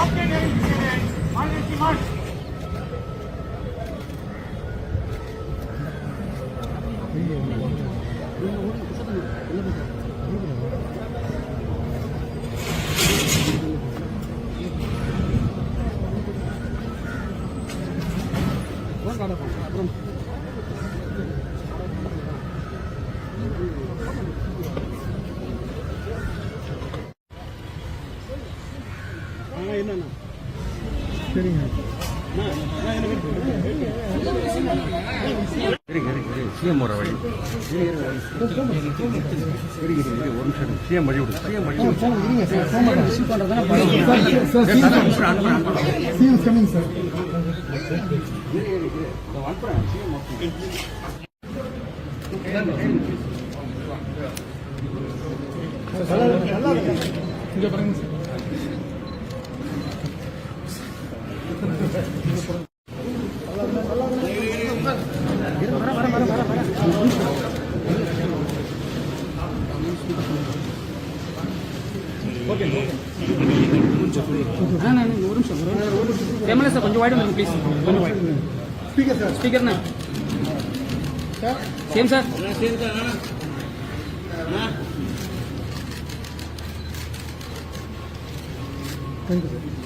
Anneleri güzeli, annesi marş. March CM வர வழி. ஒரு நிமிஷம் சிஎம் வழி விடு. சிஎம் வழி விடு. Seems coming, sir. இங்க பாருங்க சார் ஒரு நிமிஷம் எம்எல்ஏ சார் கொஞ்சம் வாய்டு ப்ளீஸ் கொஞ்சம் void speaker sir ஸ்பீக்கர்ண்ணா same sir thank you sir ஏன்னா ஒரு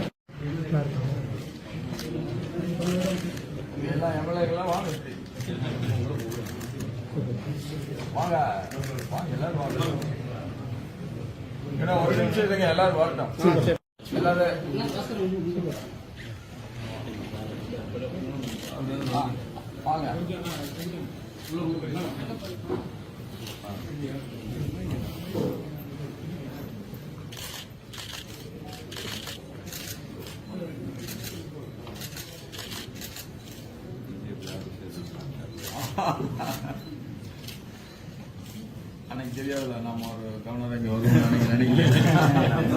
இல்லைங்க எல்லாரும் வரட்டும் எல்லாரும் ha ha. அன்னைக்கு தெரியாதுல்ல நம்ம ஒரு கவர்னர் இங்க வருவோம் நினைக்கிறேன்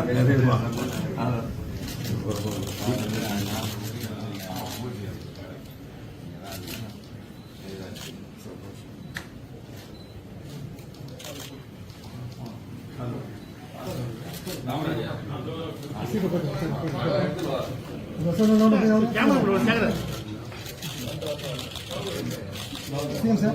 போட்டு சரி,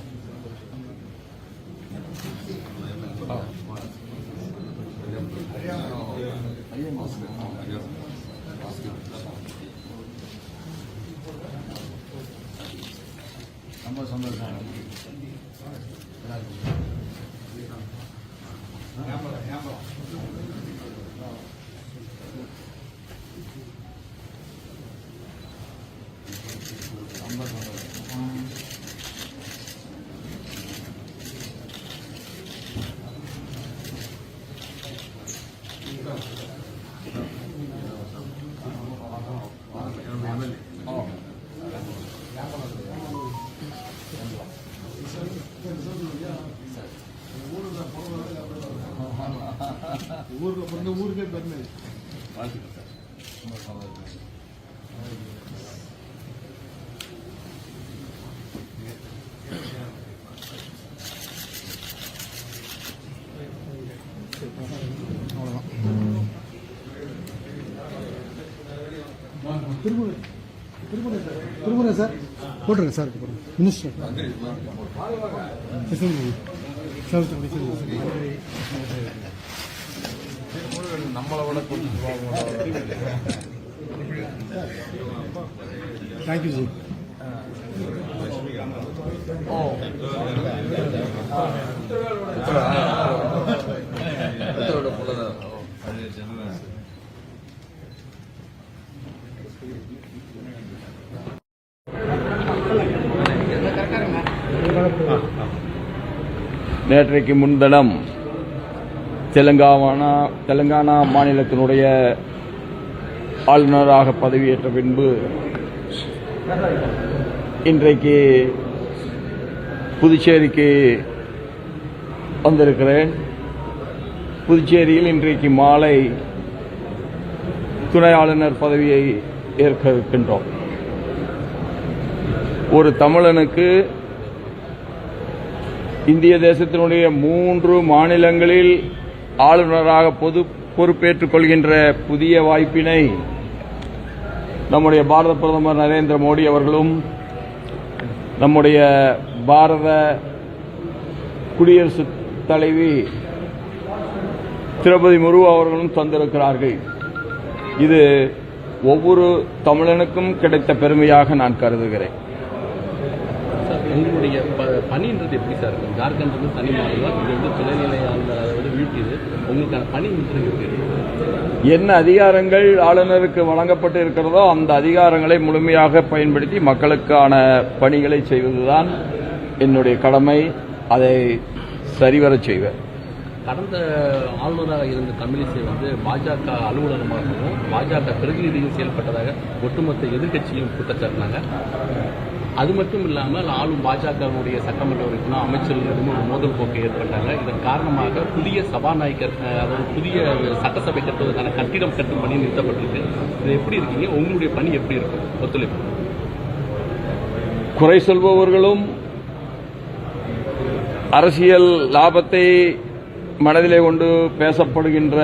ஊருக்கு பிறந்த ஊருக்கே பெருமை வாழ்த்துக்கள் சார் திருமுறை சார் திருமுறை சார் போட்டுருங்க. சார் மினிஸ்டர் சார் நம்மளை விட கொஞ்சம் தேங்க்யூ ஜனரல் நேற்றைக்கு முன்தினம் தெலுங்கானா தெலுங்கானா மாநிலத்தினுடைய ஆளுநராக பதவியேற்ற பின்பு இன்றைக்கு புதுச்சேரிக்கு வந்திருக்கிறேன். புதுச்சேரியில் இன்றைக்கு மாலை துணை ஆளுநர் பதவியை ஏற்க இருக்கின்றோம். ஒரு தமிழனுக்கு இந்திய தேசத்தினுடைய மூன்று மாநிலங்களில் ஆளுநராக பொது பொறுப்பேற்றுக் கொள்கின்ற புதிய வாய்ப்பினை நம்முடைய பாரத பிரதமர் நரேந்திர மோடி அவர்களும் நம்முடைய பாரத குடியரசுத் தலைவி திரௌபதி முர்மு அவர்களும் தந்திருக்கிறார்கள். இது ஒவ்வொரு தமிழனுக்கும் கிடைத்த பெருமையாக நான் கருதுகிறேன். பணின்றது எப்படி சார் இருக்கும்? ஜார்க்கண்ட் வந்து தனி. மாநிலம் இது வந்து துணைநிலை ஆளுநர் அதை வந்து வீழ்த்தியது உங்களுக்கான இருக்கு என்ன அதிகாரங்கள் ஆளுநருக்கு வழங்கப்பட்டு இருக்கிறதோ அந்த அதிகாரங்களை முழுமையாக பயன்படுத்தி மக்களுக்கான பணிகளை செய்வதுதான் என்னுடைய கடமை. அதை சரிவரச் செய்வேன். கடந்த ஆளுநராக இருந்த தமிழிசை வந்து பாஜக அலுவலகமாகவும் பாஜக பிரதிநிதியும் செயல்பட்டதாக ஒட்டுமொத்த எதிர்க்கட்சியும் குற்றச்சாட்டினாங்க. அது மட்டும் இல்லாமல் ஆளும் பாஜகவுடைய சட்டமன்ற உறுப்பினர் அமைச்சர்களிடம் ஒரு மோதல் போக்கை ஏற்பட்டாங்க. இதன் காரணமாக புதிய சபாநாயகர் அதாவது புதிய சட்டசபை கட்டுவதற்கான கட்டிடம் கட்டும் பணி நிறுத்தப்பட்டிருக்கு. இது எப்படி இருக்கீங்க? உங்களுடைய பணி எப்படி இருக்கும் ஒத்துழைப்பு. குறை சொல்பவர்களும் அரசியல் லாபத்தை மனதிலே கொண்டு பேசப்படுகின்ற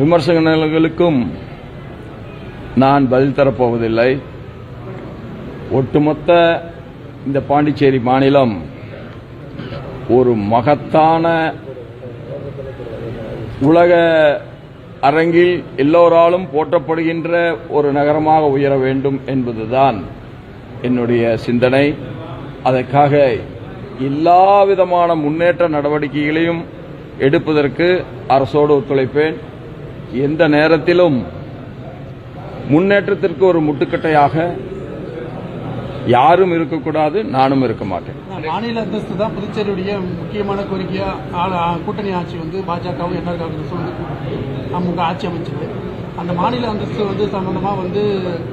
விமர்சனங்களுக்கும் நான் பதில் தரப்போவதில்லை. ஒட்டுமொத்த இந்த பாண்டிச்சேரி மாநிலம் ஒரு மகத்தான உலக அரங்கில் எல்லோராலும் போற்றப்படுகின்ற ஒரு நகரமாக உயர வேண்டும் என்பதுதான் என்னுடைய சிந்தனை. அதற்காக எல்லா விதமான முன்னேற்ற நடவடிக்கைகளையும் எடுப்பதற்கு அரசோடு ஒத்துழைப்பேன். எந்த நேரத்திலும் முன்னேற்றத்திற்கு ஒரு முட்டுக்கட்டையாக யாரும் இருக்கக்கூடாது நானும் இருக்க மாட்டேன். மாநில அந்தஸ்து தான் புதுச்சேரியுடைய முக்கியமான கோரிக்கையா கூட்டணி ஆட்சி வந்து பாஜகவும் வந்து அமுக ஆட்சி அமைச்சது அந்த மாநில அந்தஸ்து வந்து சம்பந்தமா வந்து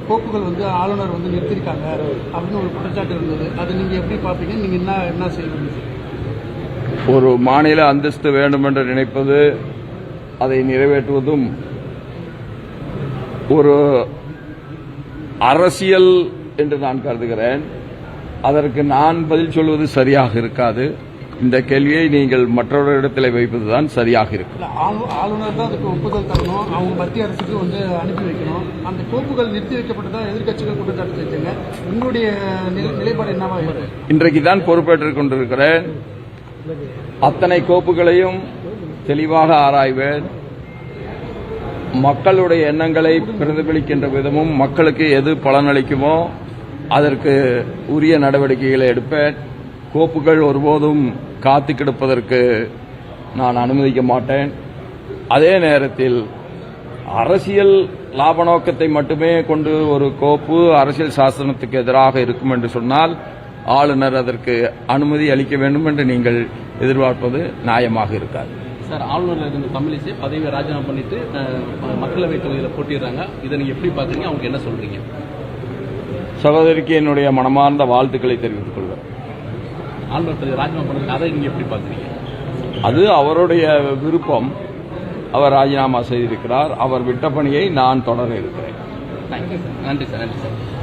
கோப்புகள் வந்து ஆளுநர் வந்து நிறுத்திருக்காங்க அப்படின்னு ஒரு குற்றச்சாட்டு இருந்தது. அது நீங்க எப்படி பார்ப்பீங்க? நீங்க என்ன என்ன செய்வீங்க? ஒரு மாநில அந்தஸ்து வேண்டும் என்று நினைப்பது அதை நிறைவேற்றுவதும் ஒரு அரசியல் என்று நான் கருதுகிறேன். அதற்கு நான் பதில் சொல்வது சரியாக இருக்காது. இந்த கேள்வியை நீங்கள் மற்றவர்களிடத்தில் வைப்பதுதான் சரியாக இருக்கும். ஆளுநர் தான் அதுக்கு ஒப்புதல் தரணும். அவங்க மத்திய அரசுக்கு வந்து அனுப்பி வைக்கணும். அந்த கோப்புகள் நிறுத்தி வைக்கப்பட்டதா எதிர்க்கட்சிகள் குற்றச்சாட்டு வச்சாங்க. உங்களுடைய நிலை- நிலைப்பாடு என்னவா இன்றைக்கு தான் பொறுப்பேற்றுக் கொண்டிருக்கிறேன். அத்தனை கோப்புகளையும் தெளிவாக ஆராய்வேன். மக்களுடைய எண்ணங்களை பிரதிபலிக்கின்ற விதமும் மக்களுக்கு எது பலனளிக்குமோ அதற்கு உரிய நடவடிக்கைகளை எடுப்பேன் கோப்புகள் ஒருபோதும் காத்து கிடப்பதற்கு நான் அனுமதிக்க மாட்டேன். அதே நேரத்தில் அரசியல் லாப நோக்கத்தை மட்டுமே கொண்டு ஒரு கோப்பு அரசியல் சாசனத்துக்கு எதிராக இருக்கும் என்று சொன்னால் ஆளுநர் அதற்கு அனுமதி அளிக்க வேண்டும் என்று நீங்கள் எதிர்பார்ப்பது நியாயமாக இருக்காது. சார் ஆளுநர் இருந்த தமிழிசை பதவியை ராஜினாமா பண்ணிட்டு மக்களவை தொகுதியில் போட்டிடுறாங்க. இதை நீங்க எப்படி பாக்குறீங்க அவங்க என்ன சொல்றீங்க? சகோதரிக்கு என்னுடைய மனமார்ந்த வாழ்த்துக்களை தெரிவித்துக் கொள்கிறேன். அதை அவருடைய விருப்பம். அவர் ராஜினாமா செய்திருக்கிறார். அவர் விட்ட பணியை நான் தொடர இருக்கிறேன். நன்றி சார் நன்றி சார்